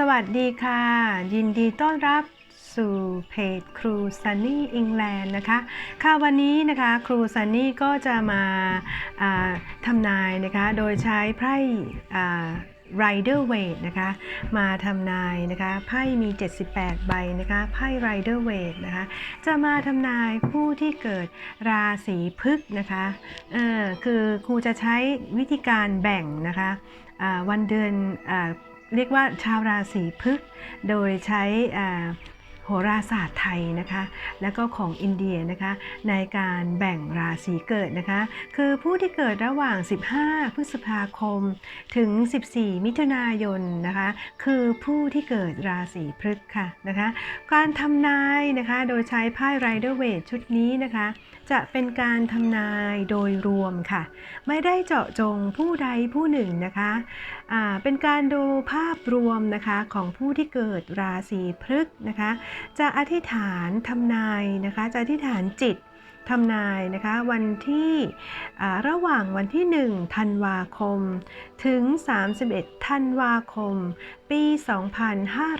สวัสดีค่ะ ยินดีต้อนรับสู่เพจครูซันนี่อิงแลนด์นะคะค่ะวันนี้นะคะครูซันนี่ก็จะมาาทำนายนะคะโดยใช้ไพ่ไรเดอร์เวทนะคะมาทำนายนะคะไพ่มี 78 ใบนะคะไพ่ไรเดอร์เวทนะคะจะมาทำนายผู้ที่เกิดราศีพฤกษ์นะคะเออคือครูจะใช้วิธีการแบ่งนะคะวันเดือนอ เรียกว่าชาวราศีพฤกษ์โดยใช้โหราศาสตร์ไทยนะคะ แล้วก็ของอินเดียนะคะ ในการแบ่งราศีเกิดนะคะ คือผู้ที่เกิดระหว่าง 15 พฤษภาคม ถึง 14 มิถุนายนนะคะ คือผู้ที่เกิดราศีพฤกษ์ค่ะนะคะ การทำนายนะคะ โดยใช้ไพ่ไรเดอร์เวทชุดนี้นะคะ จะเป็นการทำนายโดยรวมค่ะ ไม่ได้เจาะจงผู้ใดผู้หนึ่งนะคะะเป็นการดูภาพรวมนะคะของผู้ที่เกิดราศีพฤกษ์นะคะ จะอธิษฐานทำนายนะคะ จะอธิษฐานจิต ทำนายนะคะวันที่ระหว่างวันที่ 1 ธันวาคม ถึง 31 ธันวาคม ปี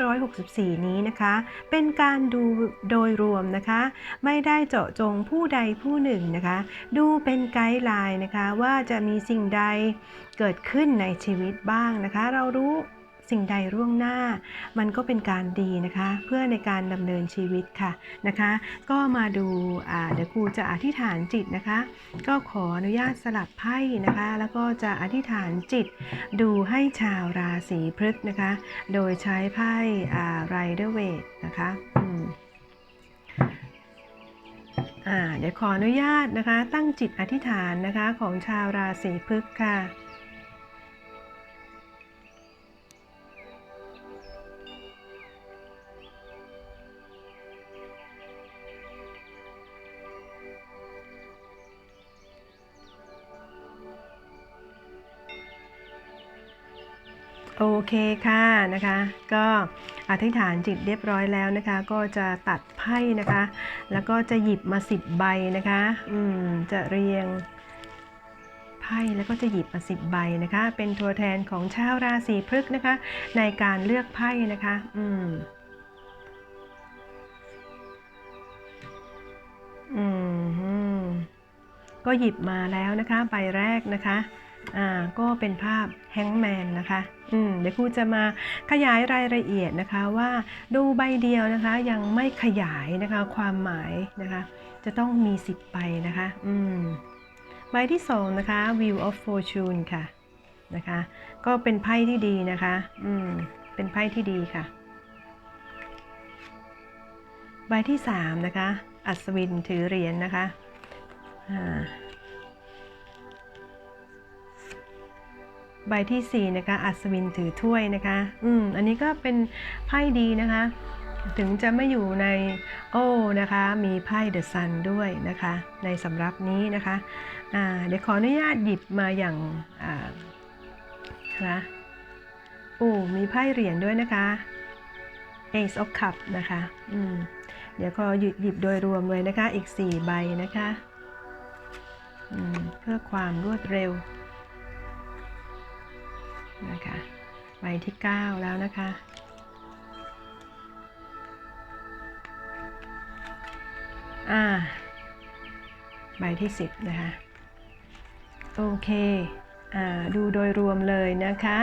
2564 นี้นะคะ เป็นการดูโดยรวมนะคะ ไม่ได้เจาะจงผู้ใดผู้หนึ่งนะคะ ดูเป็นไกด์ไลน์นะคะว่าจะมีสิ่งใดเกิดขึ้นในชีวิตบ้างนะคะ เรารู้ สิ่งใดร่วงหน้า มันก็เป็นการดีนะคะ เพื่อในการดำเนินชีวิตค่ะนะคะ ก็มาดูเดี๋ยวครูจะอธิษฐานจิตนะคะ ก็ขออนุญาตสลับไพ่นะคะ แล้วก็จะอธิษฐานจิต ดูให้ชาวราศีพฤกษ์นะคะ โดยใช้ไพ่ไรเดอร์เวทนะคะเดี๋ยวขออนุญาตนะคะ ตั้งจิตอธิษฐานนะคะของชาวราศีพฤกษ์ค่ะ เคค่ะนะคะ ก็อธิษฐานจิตเรียบร้อยแล้วนะคะ ก็จะตัดไพ่นะคะ แล้วก็จะหยิบมาสิบใบนะคะอืมจะเรียงไพ่แล้วก็จะหยิบมาสิบใบนะคะ เป็นตัวแทนของชาวราศีพฤกษ์นะคะ ในการเลือกไพ่นะคะ อืมอืมก็หยิบมาแล้วนะคะใบแรกนะคะ อ่าก็เป็นภาพแฮงแมนนะคะอืมเดี๋ยวครูจะมาขยายรายละเอียดนะคะว่าดูใบเดียวนะคะยังไม่ขยายนะคะความหมายนะคะจะต้องมี 10 ใบนะคะอืมใบที่ 2 นะคะ Wheel of Fortune ค่ะนะคะก็เป็นไพ่ที่ดีนะคะอืมเป็นไพ่ที่ดีค่ะ ใบที่ 3 นะคะ อัศวินถือเหรียญนนะคะอ่า ใบที่4นะคะอัศวินถือถ้วยนะคะ อืมอันนี้ก็เป็นไพ่ดีนะคะ ถึงจะไม่อยู่ในโอ้นะคะ มีไพ่เดอะซันด้วยนะคะ ในสำรับนี้นะคะอ่าเดี๋ยวขออนุญาตหยิบมาอย่างอ่านะโอ้มีไพ่เหรียญด้วยนะคะ Ace of Cup นะคะอืมเดี๋ยวขอหยิบหยิบโดยรวมเลยนะคะ อีก 4 ใบนะคะอืมเพื่อความรวดเร็ว นะคะใบที่ 9 แล้วนะคะ อ่า ใบที่ 10 นะคะ โอเคอ่าดูโดยรวมเลยนะคะ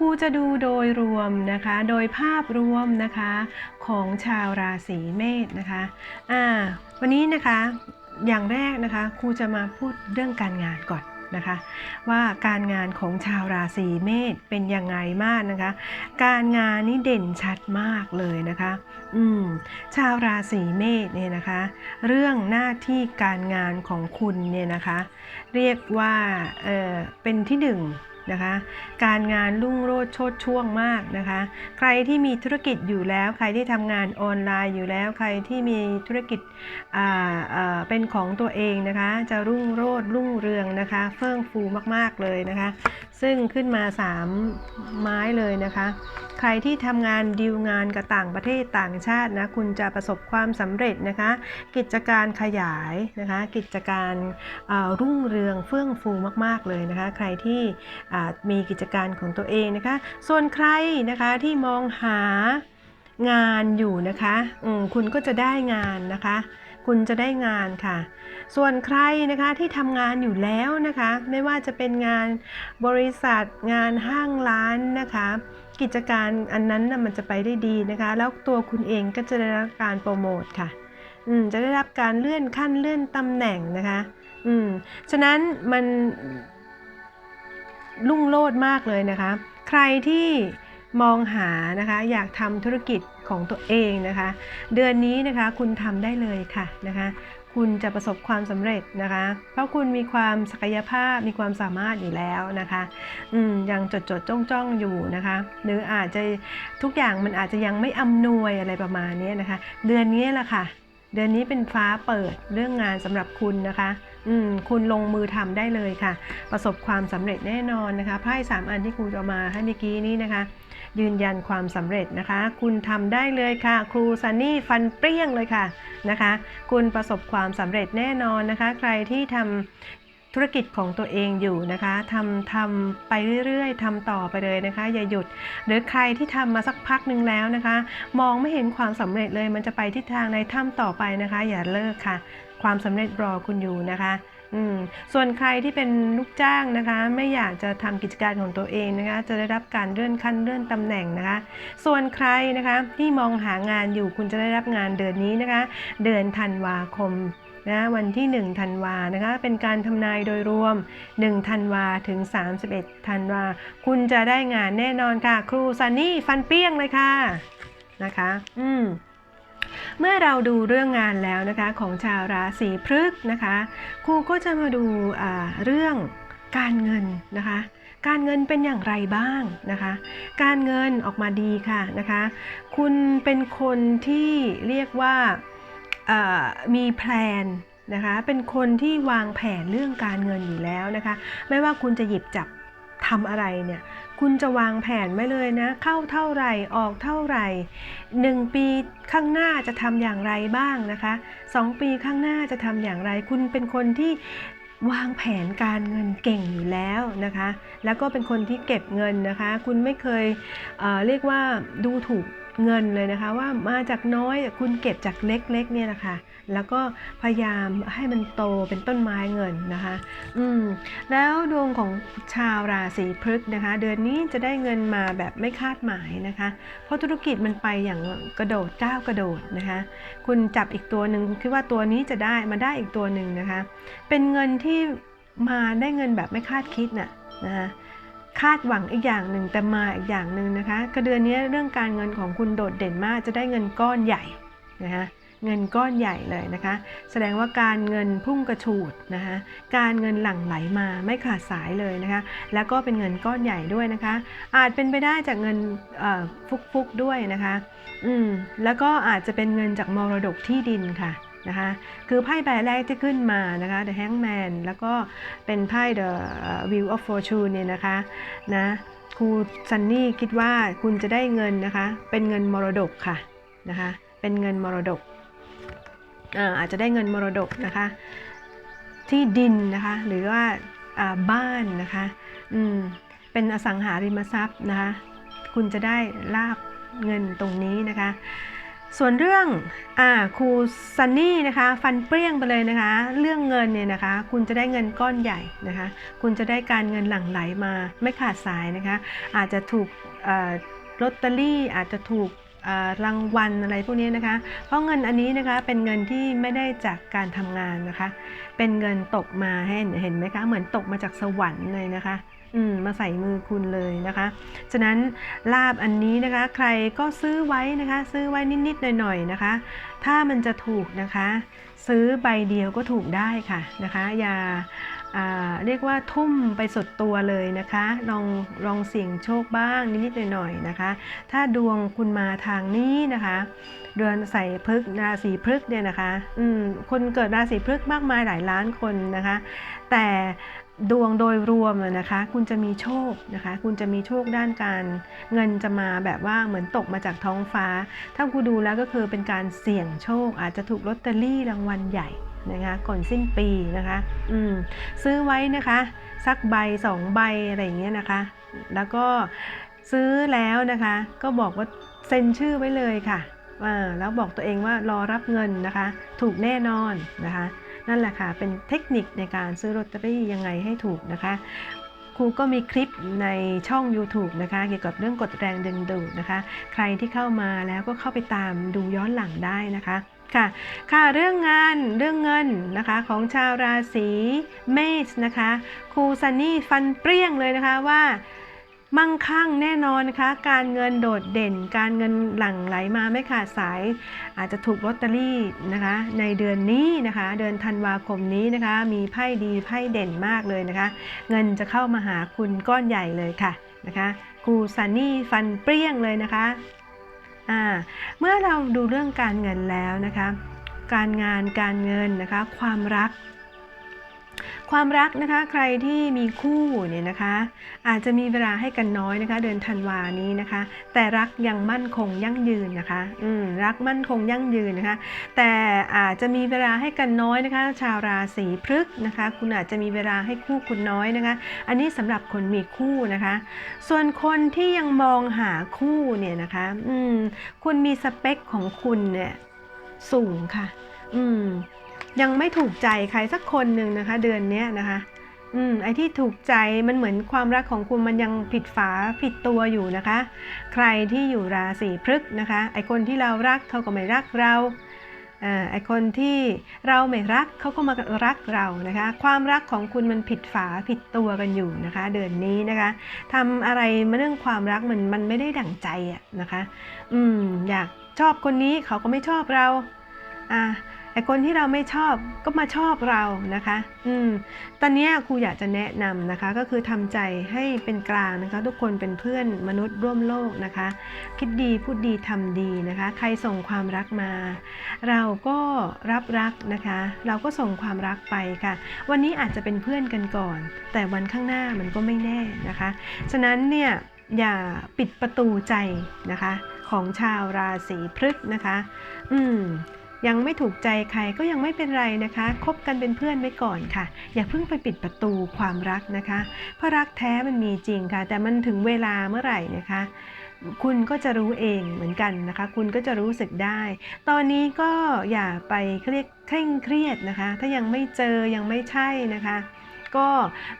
กูจะดูโดยรวมนะคะ โดยภาพรวมนะคะของชาวราศีเมษนะคะอ่าวันนี้นะคะอย่างแรกนะคะครูจะมาพูดเรื่องการงานก่อน นะคะ ว่าการงานของชาวราศีเมษเป็นยังไงมากนะคะ การงานนี่เด่นชัดมากเลยนะคะอืมชาวราศีเมษเนี่ยนะคะ เรื่องหน้าที่การงานของคุณเนี่ยนะคะ เรียกว่าเออเป็นที่หนึ่ง นะคะ การงานรุ่งโรจน์โชดช่วงมากนะคะ ใครที่มีธุรกิจอยู่แล้ว ใครที่ทำงานออนไลน์อยู่แล้ว ใครที่มีธุรกิจเอ่อเป็นของตัวเองนะคะ จะรุ่งโรจน์รุ่งเรืองนะคะ เฟื่องฟูมากๆเลยนะคะ ซึ่งขึ้นมา 3 ไม้เลยนะคะ ใครที่ทำงานดีลงานกับต่างประเทศต่างชาตินะคุณจะประสบความสำเร็จนะคะ กิจการขยายนะคะ กิจการรุ่งเรืองเฟื่องฟูมาก ๆ เลยนะคะ ใครที่มีกิจการของตัวเองนะคะ ส่วนใครนะคะที่มองหางานอยู่นะคะคุณก็จะได้งานนะคะ คุณจะได้งานค่ะ ส่วนใครนะคะที่ทำงานอยู่แล้วนะคะ ไม่ว่าจะเป็นงานบริษัทงานห้างร้านนะคะ กิจการอันนั้นนะมันจะไปได้ดีนะคะ แล้วตัวคุณเองก็จะได้รับการโปรโมทค่ะอืมจะได้รับการเลื่อนขั้นเลื่อนตำแหน่งนะคะอืมฉะนั้นมันรุ่งโรจน์มากเลยนะคะ ใครที่มองหานะคะ อยากทำธุรกิจ ของตัวเองนะคะ เดือนนี้นะคะคุณทำได้เลยค่ะนะคะคุณจะประสบความสำเร็จนะคะ เพราะคุณมีความศักยภาพ มีความสามารถอยู่แล้วนะคะ อืม ยังจดจดจ้องจ้องอยู่นะคะ หรืออาจจะทุกอย่างมันอาจจะยังไม่อำนวยอะไรประมาณนี้นะคะ เดือนนี้แหละค่ะ เดือนนี้เป็นฟ้าเปิดเรื่องงานสำหรับคุณนะคะ อืม คุณลงมือทำได้เลยค่ะ ประสบความสำเร็จแน่นอนนะคะ ไพ่สามอันที่ครูจะเอามาให้เมื่อกี้นี้นะคะ ยืนยันความสำเร็จนะคะ คุณทำได้เลยค่ะ ครูซันนี่ฟันเปรี้ยงเลยค่ะนะคะ คุณประสบความสำเร็จแน่นอนนะคะ ใครที่ทำธุรกิจของตัวเองอยู่นะคะทำทำไปเรื่อยๆทำต่อไปเลยนะคะ อย่าหยุด หรือใครที่ทำมาสักพักหนึ่งแล้วนะคะ มองไม่เห็นความสำเร็จเลย มันจะไปทิศทางในถ้ำต่อไปนะคะ อย่าเลิกค่ะ ความสำเร็จรอคุณอยู่นะคะ ส่วนใครที่เป็นลูกจ้างนะคะ ไม่อยากจะทำกิจการของตัวเองนะคะ จะได้รับการเลื่อนขั้นเลื่อนตำแหน่งนะคะ ส่วนใครนะคะที่มองหางานอยู่คุณจะได้รับงานเดือนนี้นะคะ เดือนธันวาคมนะวันที่ 1 ธันวานะคะ เป็นการทำนายโดยรวม 1 ธันวาถึง 31 ธันวา คุณจะได้งานแน่นอนค่ะ ครูซันนี่ฟันเปี้ยงเลยค่ะ นะคะ อืม เมื่อเราดูเรื่องงานแล้วนะคะของชาวราศีพฤกษ์นะคะ ครูก็จะมาดูเรื่องการเงินนะคะ การเงินเป็นอย่างไรบ้างนะคะ การเงินออกมาดีค่ะนะคะ คุณเป็นคนที่เรียกว่าอ่ามีแพลนนะคะเป็นคนที่วางแผนเรื่องการเงินอยู่แล้วนะคะ ไม่ว่าคุณจะหยิบจับทำอะไรเนี่ย คุณจะวางแผนไว้เลยนะ เข้าเท่าไหร่ออกเท่าไหร่1ปีข้างหน้าจะทำอย่างไรบ้างนะคะ2ปีข้างหน้าจะทำอย่างไร คุณเป็นคนที่วางแผนการเงินเก่งอยู่แล้วนะคะ แล้วก็เป็นคนที่เก็บเงินนะคะ คุณไม่เคยเเรียกว่าดูถูก เงินเลยนะคะว่ามาจากน้อยคุณเก็บจากเล็กๆเนี่ยนะคะ แล้วก็พยายามให้มันโตเป็นต้นไม้เงินนะคะ อืมแล้วดวงของชาวราศีพฤกษภนะคะ เดือนนี้จะได้เงินมาแบบไม่คาดหมายนะคะ เพราะธุรกิจมันไปอย่างกระโดดก้าวกระโดดนะคะ คุณจับอีกตัวหนึ่งคิดว่าตัวนี้จะได้มาได้อีกตัวหนึ่งนะคะ เป็นเงินที่มาได้เงินแบบไม่คาดคิดน่ะนะคะ คาดหวังอีกอย่างหนึ่งแต่มาอีกอย่างหนึ่งนะคะกระเดือนนี้เรื่องการเงินของคุณโดดเด่นมากจะได้เงินก้อนใหญ่นะคะเงินก้อนใหญ่เลยนะคะ แสดงว่าการเงินพุ่งกระฉูดนะคะการเงินหลั่งไหลมาไม่ขาดสายเลยนะคะ แล้วก็เป็นเงินก้อนใหญ่ด้วยนะคะ อาจเป็นไปได้จากเงินฟุกๆด้วยนะคะ อืมแล้วก็อาจจะเป็นเงินจากมรดกที่ดินค่ะ นะคะ คือไพ่ใบแรกที่ขึ้นมานะคะ The Hangman แล้วก็เป็นไพ่ The Wheel of Fortune เนี่ยนะคะนะครูซันนี่คิดว่าคุณจะได้เงินนะคะ เป็นเงินมรดกค่ะนะคะ เป็นเงินมรดกอ่าอาจจะได้เงินมรดกนะคะ ที่ดินนะคะ หรือว่าอ่าบ้านนะคะอืมเป็นอสังหาริมทรัพย์นะคะ คุณจะได้ลาบเงินตรงนี้นะคะ ส่วนเรื่องอ่าครูซันนี่นะคะฟันเปรี้ยงไปเลยนะคะ เรื่องเงินเนี่ยนะคะ คุณจะได้เงินก้อนใหญ่นะคะ คุณจะได้การเงินหลั่งไหลมาไม่ขาดสายนะคะ อาจจะถูกลอตเตอรี่อาจจะถูกรางวัลอะไรพวกนี้นะคะ เพราะเงินอันนี้นะคะเป็นเงินที่ไม่ได้จากการทำงานนะคะ เป็นเงินตกมาเห็นเห็นไหมคะ เหมือนตกมาจากสวรรค์เลยนะคะ มมาใส่มือคุณเลยนะคะ ฉะนั้นลาบอันนี้นะคะ ใครก็ซื้อไว้นะคะ ซื้อไว้นิดๆหน่อยๆนะคะ ถ้ามันจะถูกนะคะ ซื้อใบเดียวก็ถูกได้ค่ะนะคะ อย่าเรียกว่าทุ่มไปสุดตัวเลยนะคะ ลองลองเสี่ยงโชคบ้างนิดๆหน่อยๆนะคะ ถ้าดวงคุณมาทางนี้นะคะ เดือนใส่พฤกษ์ราศีพฤกษ์เนี่ยนะคะ อืมคนเกิดราศีพฤกษ์มากมายหลายล้านคนนะคะ แต่ ดวงโดยรวมนะคะ คุณจะมีโชคนะคะ คุณจะมีโชคด้านการเงินจะมาแบบว่าเหมือนตกมาจากท้องฟ้า ถ้าคุณดูแล้วก็คือเป็นการเสี่ยงโชค อาจจะถูกลอตเตอรี่รางวัลใหญ่นะคะก่อนสิ้นปีนะคะอืมซื้อไว้นะคะสักใบสองใบอะไรอย่างเงี้ยนะคะ แล้วก็ซื้อแล้วนะคะ ก็บอกว่าเซ็นชื่อไว้เลยค่ะแล้วบอกตัวเองว่ารอรับเงินนะคะ ถูกแน่นอนนะคะ นั่นแหละค่ะ เป็นเทคนิคในการซื้อลอตเตอรี่ยังไงให้ถูกนะคะครูก็มีคลิปในช่อง YouTube นะคะ เกี่ยวกับเรื่องกดแรงดึงดูดนะคะ ใครที่เข้ามาแล้วก็เข้าไปตามดูย้อนหลังได้นะคะค่ะค่ะเรื่องงานเรื่องเงินนะคะของชาวราศีเมษนะคะครูซันนี่ฟันเปรี้ยงเลยนะคะว่า มั่งคั่งแน่นอนนะคะ การเงินโดดเด่น การเงินหลั่งไหลมาไม่ขาดสาย อาจจะถูกลอตเตอรี่นะคะ ในเดือนนี้นะคะ เดือนธันวาคมนี้นะคะ มีไพ่ดีไพ่เด่นมากเลยนะคะ เงินจะเข้ามาหาคุณก้อนใหญ่เลยค่ะนะคะครูซันนี่ฟันเปรี้ยงเลยนะคะอ่าเมื่อเราดูเรื่องการเงินแล้วนะคะ การงานการเงินนะคะ ความรัก ความรักนะคะใครที่มีคู่เนี่ยนะคะ อาจจะมีเวลาให้กันน้อยนะคะ เดือนธันวานี้นะคะ แต่รักยังมั่นคงยั่งยืนนะคะอืมรักมั่นคงยั่งยืนนะคะ แต่อาจจะมีเวลาให้กันน้อยนะคะ ชาวราศีพฤกษ์นะคะ คุณอาจจะมีเวลาให้คู่คุณน้อยนะคะ อันนี้สำหรับคนมีคู่นะคะ ส่วนคนที่ยังมองหาคู่เนี่ยนะคะอืมคุณมีสเปคของคุณเนี่ยสูงค่ะ อืม ยังไม่ถูกใจใครสักคนหนึ่งนะคะ เดือนนี้นะคะอืมไอ้ที่ถูกใจมันเหมือนความรักของคุณมันยังผิดฝาผิดตัวอยู่นะคะ ใครที่อยู่ราศีพฤกษ์นะคะ ไอ้คนที่เรารักเขาก็ไม่รักเราอ่อไอคนที่เราไม่รักเขาก็มารักเรานะคะ ความรักของคุณมันผิดฝาผิดตัวกันอยู่นะคะ เดือนนี้นะคะทำอะไรมาเรื่องความรักมันมันไม่ได้ดั่งใจอะนะคะ อืมอยากชอบคนนี้เขาก็ไม่ชอบเราอะ ไอ้คนที่เราไม่ชอบก็มาชอบเรานะคะ อืม ตอนนี้ครูอยากจะแนะนำนะคะ ก็คือทำใจให้เป็นกลางนะคะ ทุกคนเป็นเพื่อนมนุษย์ร่วมโลกนะคะ คิดดีพูดดีทำดีนะคะ ใครส่งความรักมา เราก็รับรักนะคะ เราก็ส่งความรักไปค่ะ วันนี้อาจจะเป็นเพื่อนกันก่อน แต่วันข้างหน้ามันก็ไม่แน่นะคะ ฉะนั้นเนี่ยอย่าปิดประตูใจนะคะ ของชาวราศีพฤกษ์นะคะ อืม ยังไม่ถูกใจใครก็ยังไม่เป็นไรนะคะคบกันเป็นเพื่อนไว้ก่อนค่ะ อย่าเพิ่งไปปิดประตูความรักนะคะ เพราะรักแท้มันมีจริงค่ะ แต่มันถึงเวลาเมื่อไหร่นะคะคุณก็จะรู้เองเหมือนกันนะคะ คุณก็จะรู้สึกได้ ตอนนี้ก็อย่าไปเครียดเคร่งเครียดนะคะ ถ้ายังไม่เจอยังไม่ใช่นะคะ ก็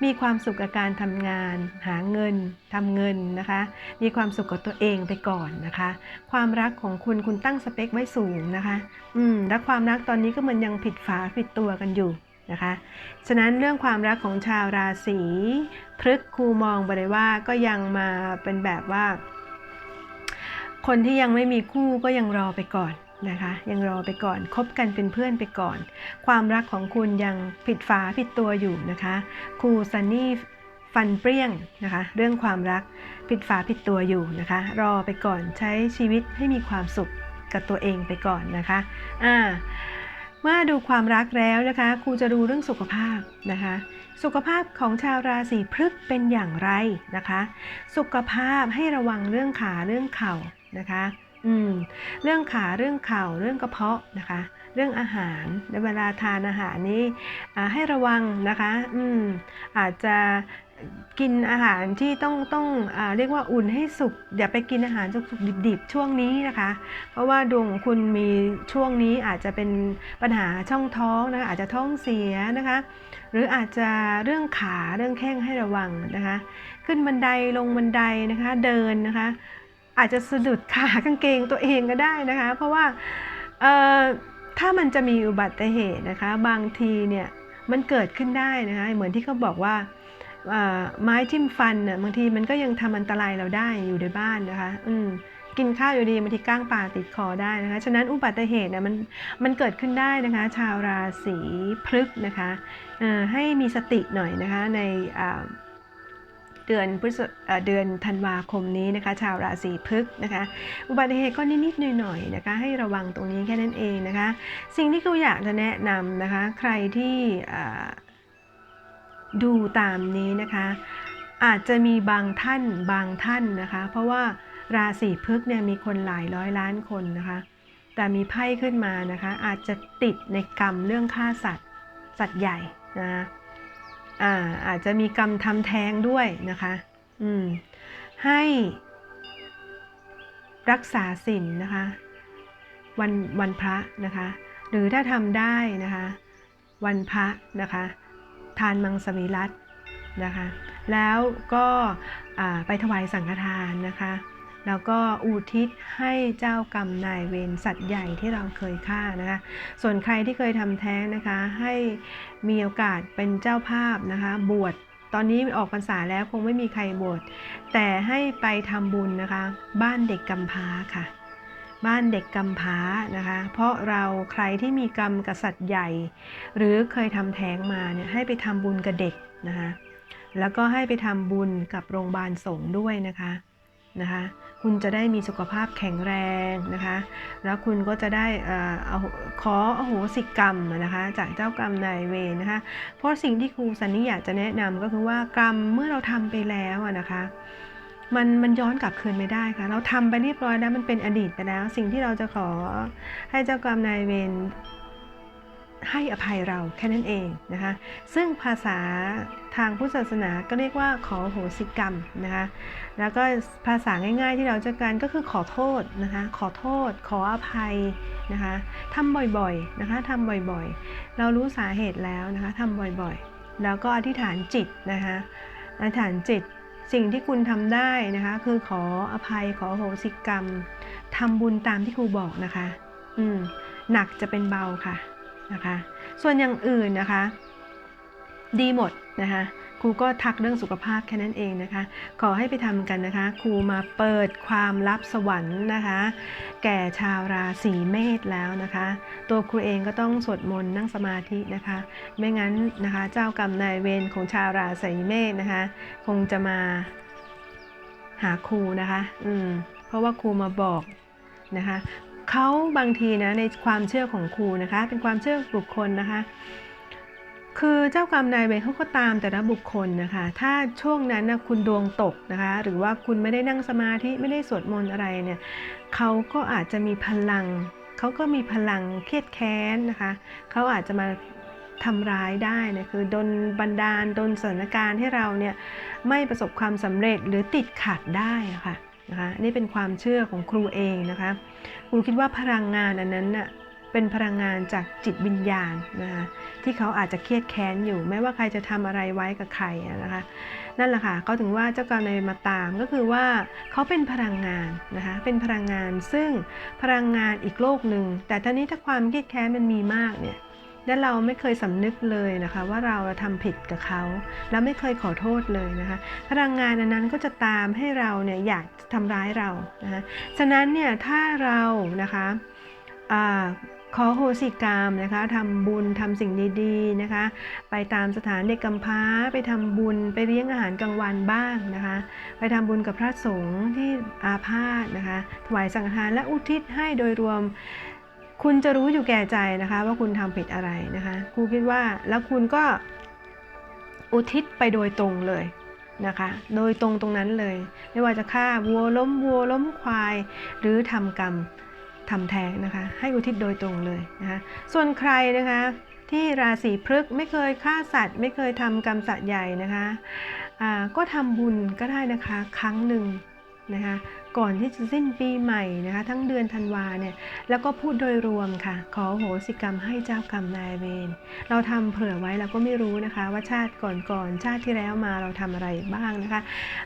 มีความสุขกับการทำงาน หาเงินทำเงินนะคะ มีความสุขกับตัวเองไปก่อนนะคะ ความรักของคุณคุณตั้งสเปคไว้สูงนะคะ อืมและความรักตอนนี้ก็มันยังผิดฝาผิดตัวกันอยู่นะคะ ฉะนั้นเรื่องความรักของชาวราศีพฤกษ์ครูมองไปเลยว่าก็ยังมาเป็นแบบว่า คนที่ยังไม่มีคู่ก็ยังรอไปก่อน นะคะ ยังรอไปก่อนคบกันเป็นเพื่อนไปก่อน ความรักของคุณยังผิดฝาผิดตัวอยู่นะคะครูซันนี่ฟันเปรี้ยงนะคะ เรื่องความรักผิดฝาผิดตัวอยู่นะคะ รอไปก่อนใช้ชีวิตให้มีความสุขกับตัวเองไปก่อนนะคะอ่าเมื่อดูความรักแล้วนะคะครูจะดูเรื่องสุขภาพนะคะ สุขภาพของชาวราศีพฤกษ์เป็นอย่างไรนะคะ สุขภาพให้ระวังเรื่องขาเรื่องเข่านะคะ อืมเรื่องขาเรื่องเข่าเรื่องกระเพาะนะคะ เรื่องอาหารในเวลาทานอาหารนี้ให้ระวังนะคะอืมอาจจะกินอาหารที่ต้องต้องอเรียกว่าอุ่นให้สุกอย่าไปกินอาหารสุกๆดิบๆ ช่วงนี้นะคะ เพราะว่าดวงของคุณมีช่วงนี้อาจจะเป็นปัญหาช่องท้องนะคะอาจจะท้องเสียนะคะ หรืออาจจะเรื่องขาเรื่องแข้งให้ระวังนะคะ ขึ้นบันไดลงบันไดนะคะเดินนะคะ อาจจะสะดุดขากางเกงตัวเองก็ได้นะคะ เพราะว่าถ้ามันจะมีอุบัติเหตุนะคะ บางทีเนี่ยมันเกิดขึ้นได้นะคะเหมือนที่เขาบอกว่าไม้จิ้มฟันน่ะบางทีมันก็ยังทำอันตรายเราได้อยู่ในบ้านนะคะอืมกินข้าวอยู่ดีบางทีก้างปลาติดคอได้นะคะ ฉะนั้นอุบัติเหตุนี่ยมันมันเกิดขึ้นได้นะคะ ชาวราศีพฤกษ์นะคะให้มีสติหน่อยนะคะใน เดือนพฤศเอ่อเดือนธันวาคมนี้นะคะ ชาวราศีพฤกษ์นะคะ อุบัติเหตุก็นิดๆหน่อยๆนะคะ ให้ระวังตรงนี้แค่นั้นเองนะคะ สิ่งที่ครูอยากจะแนะนำนะคะ ใครที่ดูตามนี้นะคะ อาจจะมีบางท่านบางท่านนะคะ เพราะว่าราศีพฤกษ์เนี่ยมีคนหลายร้อยล้านคนนะคะ แต่มีไพ่ขึ้นมานะคะ อาจจะติดในกรรมเรื่องฆ่าสัตว์สัตว์ใหญ่นะ อาอาจจะมีกรรมทำแท้งด้วยนะคะ อืม ให้รักษาศีลนะคะ วันวันพระนะคะ หรือถ้าทำได้นะคะ วันพระนะคะ ทานมังสวิรัตนะคะ แล้วก็ไปถวายสังฆทานนะคะ แล้วก็อุทิศให้เจ้ากรรมนายเวรสัตว์ใหญ่ที่เราเคยฆ่านะคะ ส่วนใครที่เคยทำแท้งนะคะให้มีโอกาสเป็นเจ้าภาพนะคะ บวชตอนนี้ออกพรรษาแล้วคงไม่มีใครบวชแต่ให้ไปทำบุญนะคะ บ้านเด็กกำพร้าค่ะบ้านเด็กกำพร้านะคะ เพราะเราใครที่มีกรรมกษัตริย์ใหญ่ หรือเคยทำแท้งมาเนี่ยให้ไปทำบุญกับเด็กนะคะ แล้วก็ให้ไปทำบุญกับโรงพยาบาลสงฆ์ด้วยนะคะ นะคะ คุณจะได้มีสุขภาพแข็งแรงนะคะ แล้วคุณก็จะได้เอ่อเอาขออโหสิกรรมนะคะ จากเจ้ากรรมนายเวรนะคะ เพราะสิ่งที่ครูสันนิอยากจะแนะนำก็คือว่ากรรมเมื่อเราทำไปแล้วนะคะมันมันย้อนกลับคืนไม่ได้ค่ะ เราทำไปเรียบร้อยแล้วมันเป็นอดีตไปแล้ว สิ่งที่เราจะขอให้เจ้ากรรมนายเวร ให้อภัยเราแค่นั้นเองนะคะ ซึ่งภาษาทางพุทธศาสนาก็เรียกว่าขอโหสิกรรมนะคะ แล้วก็ภาษาง่ายๆที่เราจะการก็คือขอโทษนะคะ ขอโทษ ขออภัยนะคะทำบ่อยๆนะคะทำบ่อยๆ เรารู้สาเหตุแล้วนะคะทำบ่อยๆ แล้วก็อธิษฐานจิตนะคะอธิษฐานจิตสิ่งที่คุณทำได้นะคะคือขออภัยขอโหสิกรรมทำบุญตามที่ครูบอกนะคะ อืมหนักจะเป็นเบาค่ะ นะคะ ส่วนอย่างอื่นนะคะ ดีหมดนะคะครูก็ทักเรื่องสุขภาพแค่นั้นเองนะคะ ขอให้ไปทำกันนะคะครูมาเปิดความลับสวรรค์นะคะ แก่ชาวราศีเมษแล้วนะคะ ตัวครูเองก็ต้องสวดมนต์นั่งสมาธินะคะ ไม่งั้นนะคะ เจ้ากรรมนายเวรของชาวราศีเมษนะคะ คงจะมาหาครูนะคะ อืมเพราะว่าครูมาบอกนะคะ เขาบางทีนะในความเชื่อของครูนะคะ เป็นความเชื่อบุคคลนะคะ คือเจ้ากรรมนายเวรเขาก็ตามแต่ละบุคคลนะคะ ถ้าช่วงนั้นนะคุณดวงตกนะคะ หรือว่าคุณไม่ได้นั่งสมาธิไม่ได้สวดมนต์อะไรเนี่ยเขาก็อาจจะมีพลังเขาก็มีพลังเครียดแค้นนะคะเขาอาจจะมาทำร้ายได้นะคือดนบันดาลดนสถานการณ์ให้เราเนี่ยไม่ประสบความสำเร็จหรือติดขัดได้ะค่ะ นะคะนี่เป็นความเชื่อของครูเองนะคะครูคิดว่าพลังงานอันนั้นน่ะเป็นพลังงานจากจิตวิญญาณนะคะที่เขาอาจจะเครียดแค้นอยู่ไม่ว่าใครจะทำอะไรไว้กับใครนะคะ นั่นแหละค่ะก็ถึงว่าเจ้ากรรมนายเวรมาตามก็คือว่าเขาเป็นพลังงานนะคะเป็นพลังงานซึ่งพลังงานอีกโลกหนึ่งแต่ท่านี้ถ้าความเครียดแค้นมันมีมากเนี่ย และเราไม่เคยสำนึกเลยนะคะ ว่าเราทำผิดกับเขาแล้วไม่เคยขอโทษเลยนะคะ พลังงานนั้นก็จะตามให้เราเนี่ยอยากทำร้ายเรานะคะฉะนั้นเนี่ยถ้าเรานะคะขอโหสิกรรมนะคะทำบุญทำสิ่งดีๆนะคะ ไปตามสถานเด็กกำพร้าไปทำบุญไปเลี้ยงอาหารกลางวันบ้างนะคะ ไปทำบุญกับพระสงฆ์ที่อาพาธนะคะ ถวายสังฆทานและอุทิศให้โดยรวม คุณจะรู้อยู่แก่ใจนะคะ ว่าคุณทำผิดอะไรนะคะครูคิดว่าแล้วคุณก็อุทิศไปโดยตรงเลยนะคะ โดยตรงตรงนั้นเลย ไม่ว่าจะฆ่าวัวล้มวัวล้มควาย หรือทำกรรมทำแท้งนะคะ ให้อุทิศโดยตรงเลยนะคะส่วนใครนะคะที่ราศีพฤกษ์ไม่เคยฆ่าสัตว์ ไม่เคยทำกรรมสัตว์ใหญ่นะคะอ่าก็ทำบุญก็ได้นะคะ ครั้งหนึ่ง นะคะก่อนที่จะสิ้นปีใหม่นะคะทั้งเดือนธันวาเนี่ยแล้วก็พูดโดยรวมค่ะ ขอโหสิกรรมให้เจ้ากรรมนายเวรเราทำเผื่อไว้เราก็ไม่รู้นะคะ ว่าชาติก่อนๆชาติที่แล้วมาเราทำอะไรบ้างนะคะ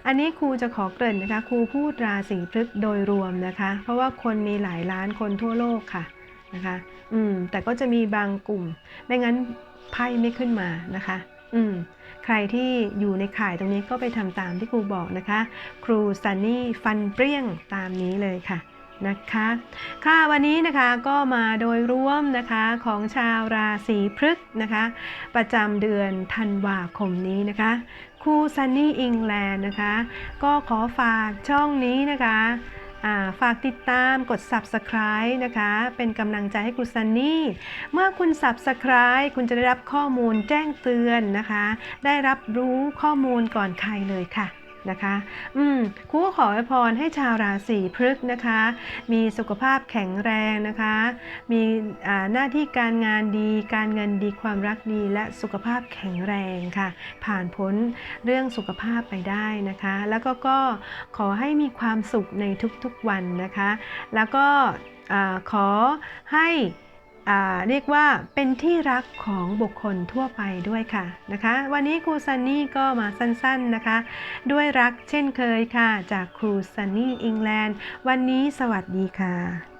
อันนี้ครูจะขอเกริ่นนะคะครูพูดราศีพฤกษ์โดยรวมนะคะ เพราะว่าคนมีหลายล้านคนทั่วโลกค่ะนะคะอืมแต่ก็จะมีบางกลุ่มไม่งั้นไพ่ไม่ขึ้นมานะคะ อืมใครที่อยู่ในข่ายตรงนี้ก็ไปทำตามที่ครูบอกนะคะ ครูซันนี่ฟันเปรี้ยงตามนี้เลยค่ะนะคะค่ะวันนี้นะคะก็มาโดยร่วมนะคะของชาวราศีพฤกษ์นะคะ ประจำเดือนธันวาคมนี้นะคะครูซันนี่อิงแลนด์นะคะ ก็ขอฝากช่องนี้นะคะ ฝากติดตามกด subscribe นะคะ เป็นกำลังใจให้ครูซันนี่ เมื่อคุณ subscribe คุณจะได้รับข้อมูลแจ้งเตือนนะคะ ได้รับรู้ข้อมูลก่อนใครเลยค่ะ นะคะ อืมครูก็ขออวยพรให้ชาวราศีพฤกษ์นะคะ มีสุขภาพแข็งแรงนะคะ มีหน้าที่การงานดี การเงินดีความรักดีและสุขภาพแข็งแรงค่ะ ผ่านพ้นเรื่องสุขภาพไปได้นะคะ แล้วก็ก็ขอให้มีความสุขในทุกๆวันนะคะ แล้วก็อขอให้ เรียกว่าเป็นที่รักของบุคคลทั่วไปด้วยค่ะนะคะ วันนี้ครูซันนี่ก็มาสั้นๆนะคะ ด้วยรักเช่นเคยค่ะ จากครูซันนี่อิงแลนด์ วันนี้สวัสดีค่ะ